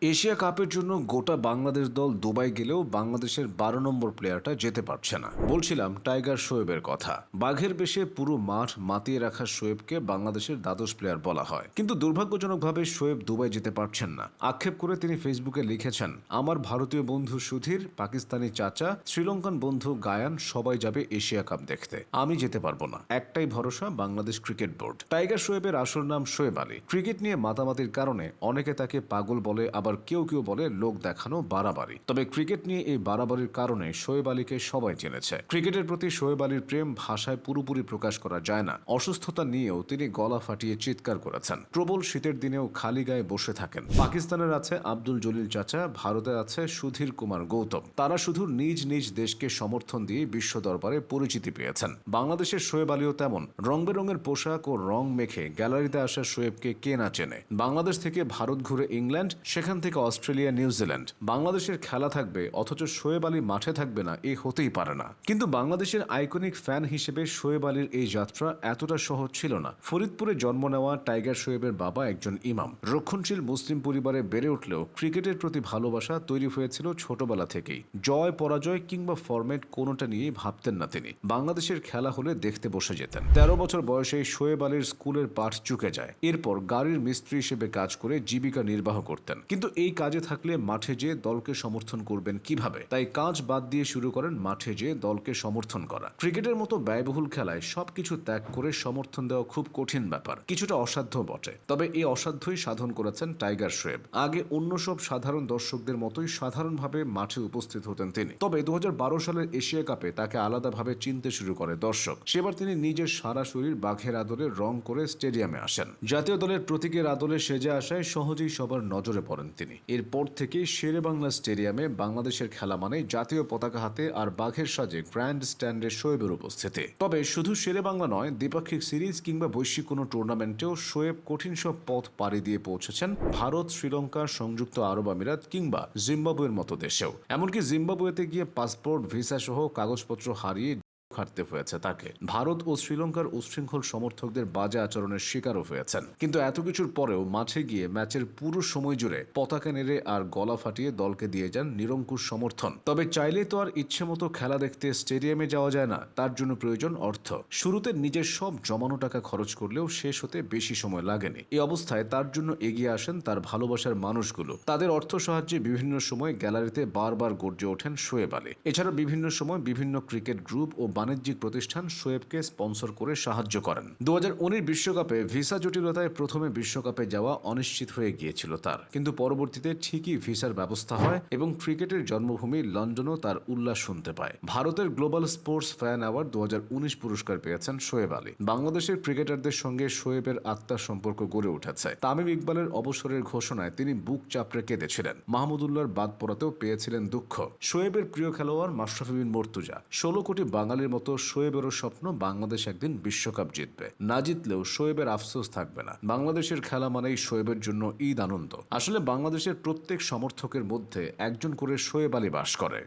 Asia কাপের জন্য গোটা বাংলাদেশ দল দুবাই গেলেও বাংলাদেশের বারো নম্বর প্লেয়ারটা যেতে পারছে না। বলছিলাম টাইগার শোয়েবের কথা। বাঘের বেশে পুরো মাঠ মাতিয়ে রাখা শোয়েবকে বাংলাদেশের দ্বাদশ প্লেয়ার বলা হয়। কিন্তু দুর্ভাগ্যজনকভাবে শোয়েব দুবাই যেতে পারছেন না। আক্ষেপ করে তিনি ফেসবুকে লিখেছেন, আমার ভারতীয় বন্ধু সুধীর, পাকিস্তানি চাচা, শ্রীলঙ্কান বন্ধু গায়ান, সবাই যাবে এশিয়া কাপ দেখতে। আমি যেতে পারব না। একটাই ভরসা, বাংলাদেশ ক্রিকেট বোর্ড। টাইগার শোয়েবের আসল নাম শোয়েব আলী। ক্রিকেট নিয়ে মাতামাতির কারণে অনেকে তাকে পাগল বলে আবার কেউ কেউ বলে লোক দেখানো বাড়াবাড়ি। তবে ক্রিকেট নিয়ে এই বাড়াবাড়ির কারণে শোয়েব আলীকে সবাই জেনেছে ক্রিকেটের প্রতি শোয়েব আলীর প্রেম ভাষায় পুরোপুরি প্রকাশ করা যায় না। অসুস্থতা নিয়েও তিনি গলা ফাটিয়ে চিৎকার করেছেন। প্রবল শীতের দিনেও খালি গায়ে বসে থাকেন। পাকিস্তানের আছে আব্দুল জলিল চাচা, ভারতে আছে সুধীর কুমার গৌতম। তারা শুধু নিজ নিজ দেশকে সমর্থন দিয়ে বিশ্ব দরবারে পরিচিতি পেয়েছেন। বাংলাদেশের শোয়েব আলীও তেমন। রং বেরঙের পোশাক ও রং মেখে গ্যালারিতে আসা শোয়েবকে কে না চেনে। বাংলাদেশ থেকে ভারত ঘুরে ইংল্যান্ড, সেখান থেকে অস্ট্রেলিয়া নিউজিল্যান্ড বাংলাদেশের খেলা থাকবে, অথচ শোয়েব আলী মাঠে থাকবে না, এ হতেই পারে না। কিন্তু বাংলাদেশের আইকনিক ফ্যান হিসেবে শোয়েব আলীর এই যাত্রা এতটা সহজ ছিল না। ফরিদপুরে জন্ম নেওয়া টাইগার শোয়েবের বাবা একজন ইমাম। রক্ষণশীল মুসলিম পরিবারে বেড়ে উঠলেও ক্রিকেটের প্রতি ভালোবাসা তৈরি হয়েছিল ছোটবেলা থেকেই। জয়, পরাজয় কিংবা ফরম্যাট কোনোটা নিয়েই ভাবতেন না তিনি। বাংলাদেশের খেলা হলে দেখতে বসে যেতেন। তেরো বছর বয়সে শোয়েব আলীর স্কুলের পাঠ চুকে যায়। এরপর গাড়ির মিস্ত্রি হিসেবে কাজ করে জীবিকা নির্বাহ করতেন। কিন্তু এই কাজে থাকলে মাঠে যেয়ে দলকে সমর্থন করবেন কীভাবে? তাই কাজ বাদ দিয়ে শুরু করেন মাঠে যেয়ে দলকে সমর্থন করা। ক্রিকেটের মতো ব্যয়বহুল খেলায় সবকিছু ত্যাগ করে সমর্থন দেওয়া খুব কঠিন ব্যাপার। কিছুটা অসাধ্য বটে। তবে এই অসাধ্যই সাধন করেছেন টাইগার শোয়েব আগে অন্য সব সাধারণ দর্শকদের মতোই সাধারণভাবে মাঠে উপস্থিত হতেন তিনি। তবে দু হাজার বারো সালের এশিয়া কাপে তাকে আলাদাভাবে চিনতে শুরু করে দর্শক। সেবার তিনি নিজের সারা শরীর বাঘের আদলে রং করে স্টেডিয়ামে আসেন। জাতীয় দলের প্রতীকের আদলে সেজে আসায় সহজেই সবার নজরে পড়েন তিনি। এরপর থেকে শেরে বাংলা স্টেডিয়ামে বাংলাদেশের খেলা মানে জাতীয় পতাকা হাতে আর বাঘের সাজে গ্র্যান্ড স্ট্যান্ডে শোয়েবের উপস্থিতি। তবে শুধু শেরে বাংলা নয়, দ্বিপাক্ষিক সিরিজ কিংবা বৈশ্বিক কোনো টুর্নামেন্টেও শোয়েব কঠিন সব পথ পাড়ি দিয়ে পৌঁছেছেন ভারত, শ্রীলঙ্কা, সংযুক্ত আরব আমিরাত কিংবা জিম্বাবুয়ের মতো দেশেও। এমনকি জিম্বাবুয়েতে গিয়ে পাসপোর্ট ভিসা সহ কাগজপত্র হারিয়ে খাটতে হয়েছে তাকে। ভারত ও শ্রীলঙ্কার উচ্ছৃঙ্খল সমর্থকদের বাজে আচরণের শিকারও হয়েছেন। কিন্তু এত কিছুর পরেও মাঠে গিয়ে ম্যাচের পুরো সময় জুড়ে পতাকা নেড়ে আর গলা ফাটিয়ে দলকে দিয়ে যান নিরঙ্কুশ সমর্থন। তবে চাইলে তো আর ইচ্ছে মতো খেলা দেখতে স্টেডিয়ামে যাওয়া যায় না, তার জন্য প্রয়োজন অর্থ। শুরুতে নিজের সব জমানো টাকা খরচ করলেও শেষ হতে বেশি সময় লাগেনি। এই অবস্থায় তার জন্য এগিয়ে আসেন তার ভালোবাসার মানুষগুলো। তাদের অর্থ সাহায্যে বিভিন্ন সময় গ্যালারিতে বারবার গর্জে ওঠেন শোয়েব আলী। এছাড়া বিভিন্ন সময় বিভিন্ন ক্রিকেট গ্রুপ ও বাণিজ্যিক প্রতিষ্ঠান শোয়েবকে স্পন্সর করে সাহায্য করেন। দু বিশ্বকাপে ভিসা জটিলতায় প্রথমে বিশ্বকাপে যাওয়া অনিশ্চিত হয়ে গিয়েছিল তার। কিন্তু পরবর্তীতে ঠিকই ভিসার ব্যবস্থা হয় এবং ক্রিকেটের জন্মভূমি লন্ডনও তার উল্লাস শুনতে পায়। ভারতের গ্লোবাল স্পোর্টস ফ্যান অ্যাওয়ার্ড দু পুরস্কার পেয়েছেন শোয়েব আলী। বাংলাদেশের ক্রিকেটারদের সঙ্গে শোয়েবের আত্মার সম্পর্ক গড়ে উঠেছে। তামিম ইকবালের অবসরের ঘোষণায় তিনি বুক চাপড়ে কেঁদেছিলেন। মাহমুদুল্লাহর বাদ পড়াতেও পেয়েছিলেন দুঃখ। শোয়েবের প্রিয় খেলোয়াড় মাশরাফি বিন মর্তুজা। ষোলো কোটি বাঙালির মতো শোয়েবেরও স্বপ্ন বাংলাদেশ একদিন বিশ্বকাপ জিতবে। না জিতলেও শোয়েবের আফসোস থাকবে না। বাংলাদেশের খেলা মানেই শোয়েবের জন্য ঈদ আনন্দ। আসলে বাংলাদেশের প্রত্যেক সমর্থকের মধ্যে একজন করে শোয়েব আলী বাস করে।